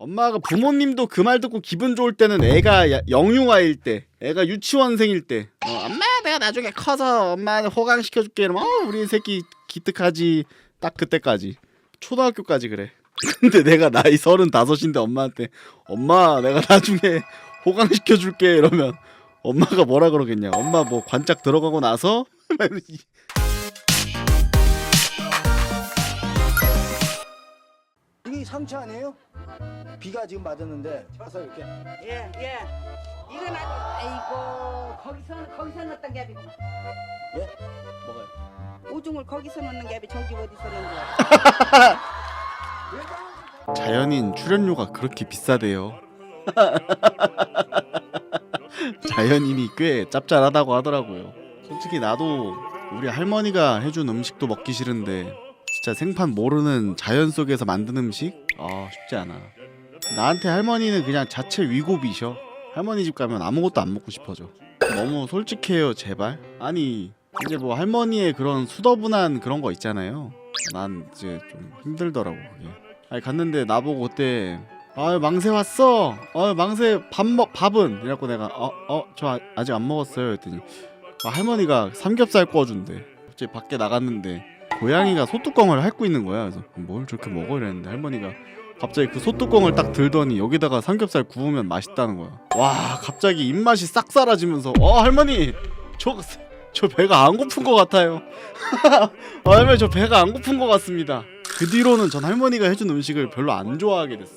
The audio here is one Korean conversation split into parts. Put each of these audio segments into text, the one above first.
엄마가 부모님도 그 말 듣고 기분 좋을 때는 애가 야- 영유아일 때, 애가 유치원생일 때. 어, 엄마 내가 나중에 커서 엄마 호강시켜줄게. 이러면 어, 우리 새끼 기특하지. 딱 그때까지. 초등학교까지 그래. 근데 내가 나이 서른다섯인데 엄마한테 엄마 내가 나중에 호강시켜줄게 이러면 엄마가 뭐라 그러겠냐. 엄마 뭐 관짝 들어가고 나서 상처 아니에요? 비가 지금 맞았는데 와서 이렇게 예, 예. 이건 아주 아이고 거기서 거기서 넣었던 게 아니고 뭐가요? 오중을 거기서 넣는 게 아니고 저기 어디서 넣는 거야? 자연인 출연료가 그렇게 비싸대요. 자연인이 꽤 짭짤하다고 하더라고요. 솔직히 나도 우리 할머니가 해준 음식도 먹기 싫은데 진짜 생판 모르는 자연 속에서 만든 음식? 아 쉽지 않아. 나한테 할머니는 그냥 자체 위고비셔. 할머니 집 가면 아무것도 안 먹고 싶어져. 너무 솔직해요 제발. 아니 이제 뭐 할머니의 그런 수더분한 그런 거 있잖아요. 난 이제 좀 힘들더라고 그게. 아니 갔는데 나보고 그때 아 망새 왔어. 어 망새 밥 먹 밥은 이래갖고 내가 어어저 아직 안 먹었어요 했더니 아, 할머니가 삼겹살 구워준대. 갑자기 밖에 나갔는데 고양이가 소뚜껑을 핥고 있는 거야. 그래서 뭘 저렇게 먹어 이랬는데 할머니가 갑자기 그 소뚜껑을 딱 들더니 여기다가 삼겹살 구우면 맛있다는 거야. 와 갑자기 입맛이 싹 사라지면서 어 할머니 저 저 배가 안 고픈 것 같아요. 아, 할머니 저 배가 안 고픈 것 같습니다. 그 뒤로는 전 할머니가 해준 음식을 별로 안 좋아하게 됐어.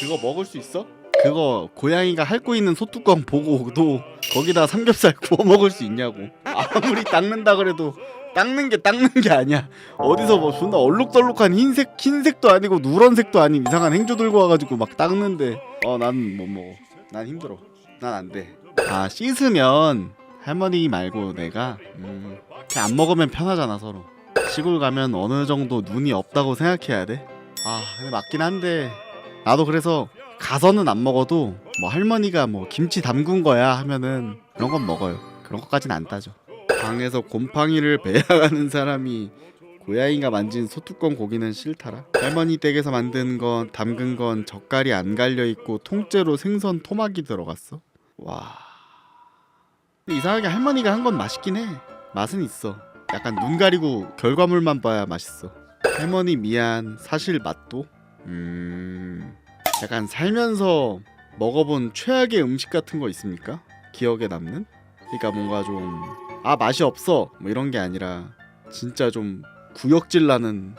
그거 먹을 수 있어? 그거 고양이가 핥고 있는 소뚜껑 보고도 거기다 삼겹살 구워 먹을 수 있냐고. 아무리 닦는다 그래도 닦는 게 닦는 게 아니야. 어디서 뭐 존나 얼룩덜룩한 흰색 흰색도 아니고 누런색도 아닌 이상한 행주 들고 와가지고 막 닦는데 어 난 못 먹어. 난 힘들어. 난 안 돼. 아 씻으면 할머니 말고 내가 음, 안 먹으면 편하잖아 서로. 시골 가면 어느 정도 눈이 없다고 생각해야 돼. 아 근데 맞긴 한데 나도 그래서 가서는 안 먹어도 뭐 할머니가 뭐 김치 담근 거야 하면은 그런 건 먹어요. 그런 것까진 안 따져. 방에서 곰팡이를 베어가는 사람이 고양이가 만진 소뚜껑 고기는 싫다라. 할머니 댁에서 만든 건 담근 건 젓갈이 안 갈려 있고 통째로 생선 토막이 들어갔어. 와. 이상하게 할머니가 한 건 맛있긴 해. 맛은 있어. 약간 눈 가리고 결과물만 봐야 맛있어. 할머니 미안. 사실 맛도. 음. 약간 살면서 먹어본 최악의 음식 같은 거 있습니까? 기억에 남는? 그러니까 뭔가 좀 아 맛이 없어 뭐 이런 게 아니라 진짜 좀 구역질 나는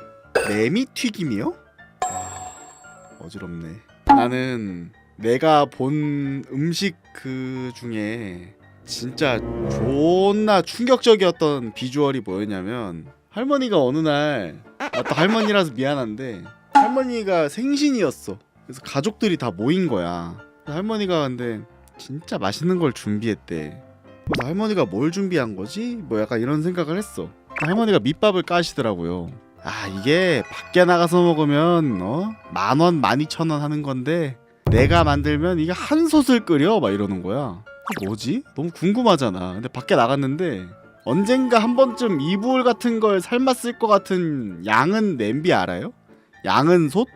매미 튀김이요? 아, 어지럽네. 나는 내가 본 음식 그 중에 진짜 존나 충격적이었던 비주얼이 뭐였냐면 할머니가 어느 날 아, 또 할머니라서 미안한데 할머니가 생신이었어. 그래서 가족들이 다 모인 거야. 할머니가 근데 진짜 맛있는 걸 준비했대. 그래서 할머니가 뭘 준비한 거지? 뭐 약간 이런 생각을 했어. 할머니가 밑밥을 까시더라고요. 아 이게 밖에 나가서 먹으면 어? 만 원, 만 이천 원 하는 건데 내가 만들면 이게 한 솥을 끓여 막 이러는 거야. 뭐지? 너무 궁금하잖아. 근데 밖에 나갔는데 언젠가 한 번쯤 이불 같은 걸 삶았을 것 같은 양은 냄비 알아요? 양은 솥?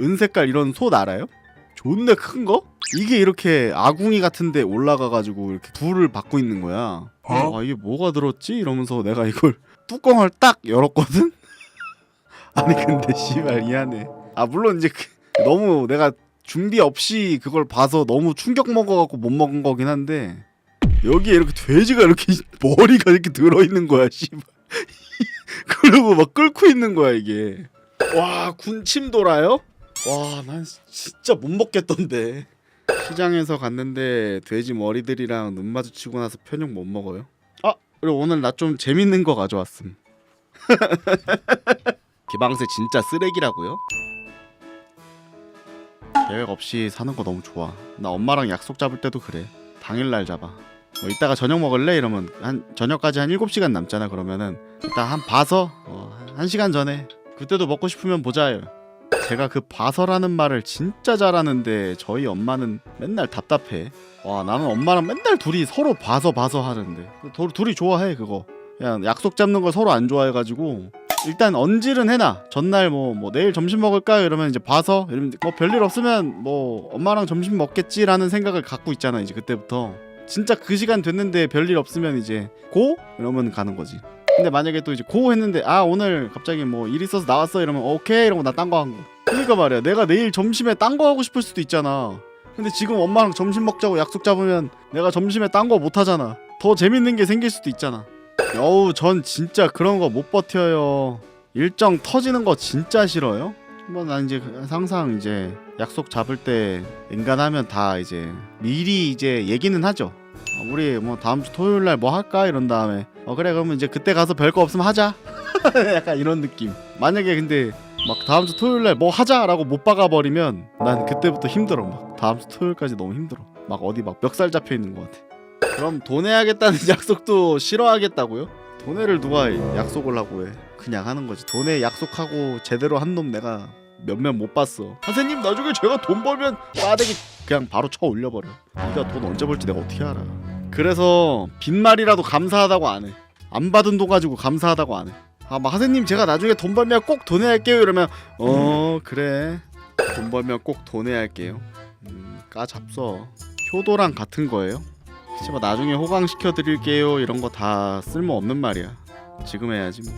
은색깔 이런 솥 알아요? 존나 큰 거? 이게 이렇게 아궁이 같은데 올라가가지고 이렇게 불을 받고 있는 거야. 아 이게 뭐가 들었지? 이러면서 내가 이걸 뚜껑을 딱 열었거든. 아니 근데 씨발 미안해. 아 물론 이제 그- 너무 내가 준비 없이 그걸 봐서 너무 충격 먹어갖고 못 먹은 거긴 한데 여기에 이렇게 돼지가 이렇게 머리가 이렇게 들어 있는 거야 씨발. 그리고 막 끓고 있는 거야 이게. 와 군침 돌아요? 와 난 진짜 못 먹겠던데 시장에서 갔는데 돼지 머리들이랑 눈 마주치고 나서 편육 못 먹어요? 아 그리고 오늘 나 좀 재밌는 거 가져왔음. 기방새 진짜 쓰레기라고요? 계획 없이 사는 거 너무 좋아. 나 엄마랑 약속 잡을 때도 그래. 당일날 잡아. 뭐 이따가 저녁 먹을래? 이러면 한 저녁까지 한 7시간 남잖아 그러면은. 일단 한 봐서 어, 한 시간 전에. 그때도 먹고 싶으면 보자요 제가 그 봐서라는 말을 진짜 잘하는데 저희 엄마는 맨날 답답해. 와 나는 엄마랑 맨날 둘이 서로 봐서 봐서 하는데. 도, 둘이 좋아해 그거. 그냥 약속 잡는 걸 서로 안 좋아해가지고. 일단 언질은 해놔. 전날 뭐 뭐 내일 점심 먹을까요 이러면 이제 봐서. 이러면 뭐 별일 없으면 뭐 엄마랑 점심 먹겠지라는 생각을 갖고 있잖아 이제 그때부터. 진짜 그 시간 됐는데 별일 없으면 이제 고? 이러면 가는 거지 근데 만약에 또 이제 고 했는데 아 오늘 갑자기 뭐 일 있어서 나왔어 이러면 오케이 이러고 나 딴 거 한 거. 그러니까 말이야. 내가 내일 점심에 딴 거 하고 싶을 수도 있잖아. 근데 지금 엄마랑 점심 먹자고 약속 잡으면 내가 점심에 딴 거 못 하잖아. 더 재밌는 게 생길 수도 있잖아. 여우 전 진짜 그런 거 못 버텨요. 일정 터지는 거 진짜 싫어요? 뭐난 이제 항상 이제 약속 잡을 때 인간하면 다 이제 미리 이제 얘기는 하죠. 어, 우리 뭐 다음 주 토요일 날 뭐 할까? 이런 다음에 어 그래 그러면 이제 그때 가서 별거 없으면 하자. 약간 이런 느낌. 만약에 근데 막 다음 주 토요일 날 뭐 하자라고 못 박아 버리면 난 그때부터 힘들어. 막 다음 주 토요일까지 너무 힘들어. 막 어디 막 멱살 잡혀 있는 것 같아. 그럼 돈 내야겠다는 약속도 싫어하겠다고요? 돈내를 누가 약속을 하고 해? 그냥 하는 거지. 돈에 약속하고 제대로 한 놈 내가 몇몇 못 봤어. 선생님 나중에 제가 돈 벌면 빠르게 그냥 바로 쳐 올려버려. 네가 돈 언제 벌지? 내가 어떻게 알아 그래서 빈말이라도 감사하다고 안 해 안 받은 돈 가지고 감사하다고 안 해. 아, 막 하세님 제가 나중에 돈 벌면 꼭 돈내 할게요 이러면 어 그래. 돈 벌면 꼭 돈내 할게요. 음, 까잡서. 효도랑 같은 거예요? 그치 뭐 나중에 호강시켜 드릴게요 이런 거 다 쓸모 없는 말이야. 지금 해야지 뭐.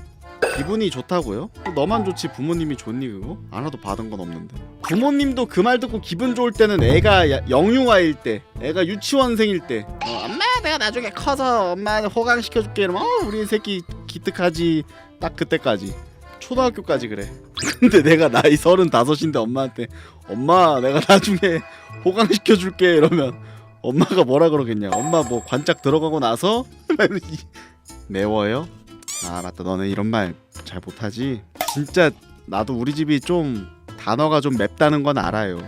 기분이 좋다고요? 뭐 너만 좋지 부모님이 좋니 그거? 하나도 받은 건 없는데. 부모님도 그 말 듣고 기분 좋을 때는 애가 야- 영유아일 때 애가 유치원생일 때. 어, 엄마 내가 나중에 커서 엄마 호강시켜줄게. 이러면 어 우리 새끼 기특하지. 딱 그때까지. 초등학교까지 그래. 근데 내가 나이 서른다섯인데 엄마한테 엄마 내가 나중에 호강시켜줄게. 이러면 엄마가 뭐라 그러겠냐 엄마 뭐 관짝 들어가고 나서 매워요? 아 맞다. 너네 이런 말 잘 못하지. 진짜 나도 우리 집이 좀 단어가 좀 맵다는 건 알아요.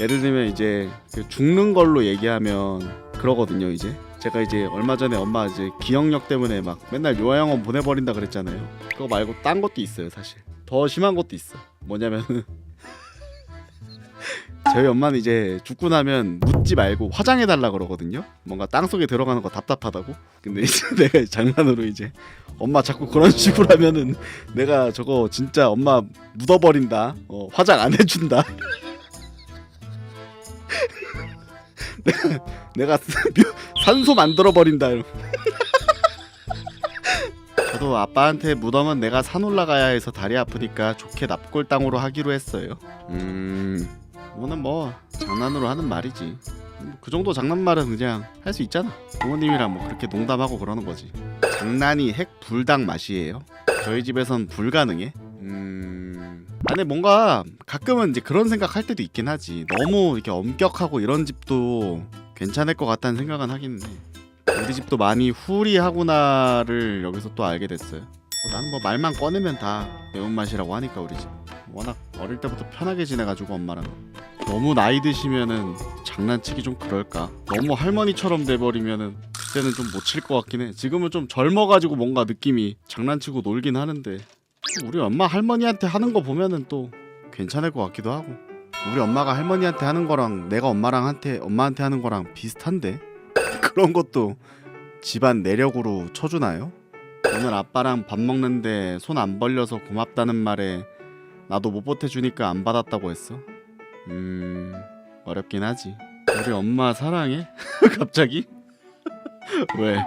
예를 들면 이제 그 죽는 걸로 얘기하면 그러거든요 이제 제가 이제 얼마 전에 엄마 이제 기억력 때문에 막 맨날 요양원 보내버린다 그랬잖아요 그거 말고 딴 것도 있어요 사실 더 심한 것도 있어 뭐냐면 저희 엄마는 이제 죽고 나면 묻지 말고 화장해 달라 그러거든요. 뭔가 땅 속에 들어가는 거 답답하다고. 근데 이제 내가 장난으로 이제 엄마 자꾸 그런 식으로 하면은 내가 저거 진짜 엄마 묻어버린다. 어, 화장 안 해준다. 내가 내가 산소 만들어 버린다. 저도 아빠한테 무덤은 내가 산 올라가야 해서 다리 아프니까 좋게 납골 땅으로 하기로 했어요. 음. 이거는 뭐 장난으로 하는 말이지. 그 정도 장난말은 그냥 할 수 있잖아. 부모님이랑 뭐 그렇게 농담하고 그러는 거지. 장난이 핵 불닭 맛이에요. 저희 집에선 불가능해. 음. 아니 뭔가 가끔은 이제 그런 생각 할 때도 있긴 하지. 너무 이렇게 엄격하고 이런 집도 괜찮을 것 같다는 생각은 하긴 해. 우리 집도 많이 후리하구나를 여기서 또 알게 됐어요. 어, 나는 뭐 말만 꺼내면 다 매운맛이라고 하니까 우리 집. 워낙 어릴 때부터 편하게 지내가지고 엄마랑 너무 나이 드시면은 장난치기 좀 그럴까 너무 할머니처럼 돼버리면은 그때는 좀 못 칠 것 같긴 해 지금은 좀 젊어가지고 뭔가 느낌이 장난치고 놀긴 하는데 우리 엄마 할머니한테 하는 거 보면은 또 괜찮을 것 같기도 하고 우리 엄마가 할머니한테 하는 거랑 내가 엄마랑 한테 엄마한테 하는 거랑 비슷한데 그런 것도 집안 내력으로 쳐주나요? 오늘 아빠랑 밥 먹는데 손 안 벌려서 고맙다는 말에 나도 못 보태주니까 안 받았다고 했어. 음 어렵긴 하지. 우리 엄마 사랑해? 갑자기? 왜?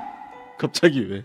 갑자기 왜?